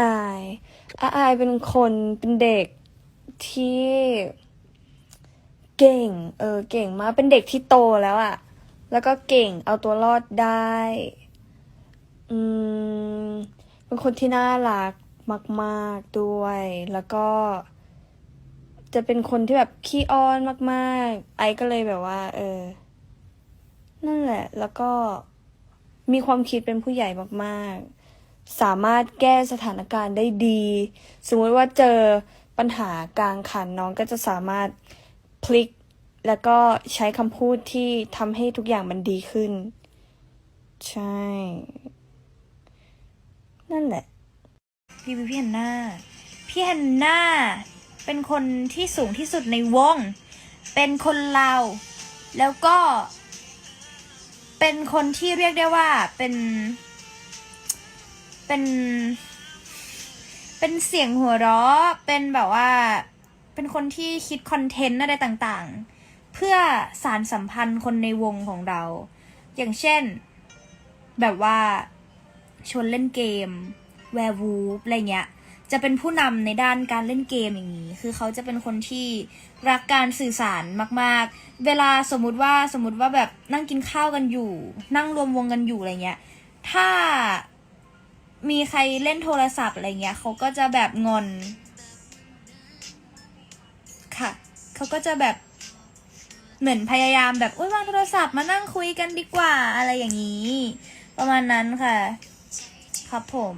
อายอาอายเป็นคนเป็นเด็กที่เก่ง เออ เก่งมากเป็นเด็กที่โตแล้วอะแล้วก็เก่งเอาตัวรอดได้ อืม เป็นคนที่น่ารักมาก ๆด้วย แล้วก็ จะเป็นคนที่แบบขี้อ้อนมากๆ ไอก็เลยแบบว่า เออ นั่นแหละ แล้วก็มีความคิดเป็นผู้ใหญ่มาก ๆ สามารถแก้สถานการณ์ได้ดี สมมติว่าเจอปัญหากลางคันน้องก็จะสามารถพลิก แล้วก็ใช้คำพูดที่ทำให้ทุกอย่างมันดีขึ้น ใช่ นั่นแหละ พี่พี่ฮันน่าพี่ฮันน่าเป็นคนที่สูงที่สุดในวง เป็นคนลาว แล้วก็ เป็นคนที่เรียกได้ว่าเป็น เป็น เป็นเสียงหัวเราะ เป็นแบบว่า เป็นคนที่คิดคอนเทนต์อะไรต่างๆ เพื่อสารสัมพันธ์คนในวงของเรา อย่างเช่น แบบว่าชวนเล่นเกม แวร์วูฟอะไรเงี้ย จะเป็นผู้นำในด้านการเล่นเกมอย่างนี้ คือเขาจะเป็นคนที่รักการสื่อสารมาก ๆ เวลาสมมุติว่าสมมติว่าแบบนั่งกินข้าวกันอยู่ นั่งรวมวงกันอยู่อะไรเงี้ย ถ้า มีใครเล่นโทรศัพท์อะไรเงี้ยเขาก็จะแบบงอน ค่ะเขาก็จะแบบเหมือนพยายามแบบอุ้ยวางโทรศัพท์มานั่งคุยกันดีกว่าอะไรอย่างนี้ ประมาณนั้นค่ะ ครับผม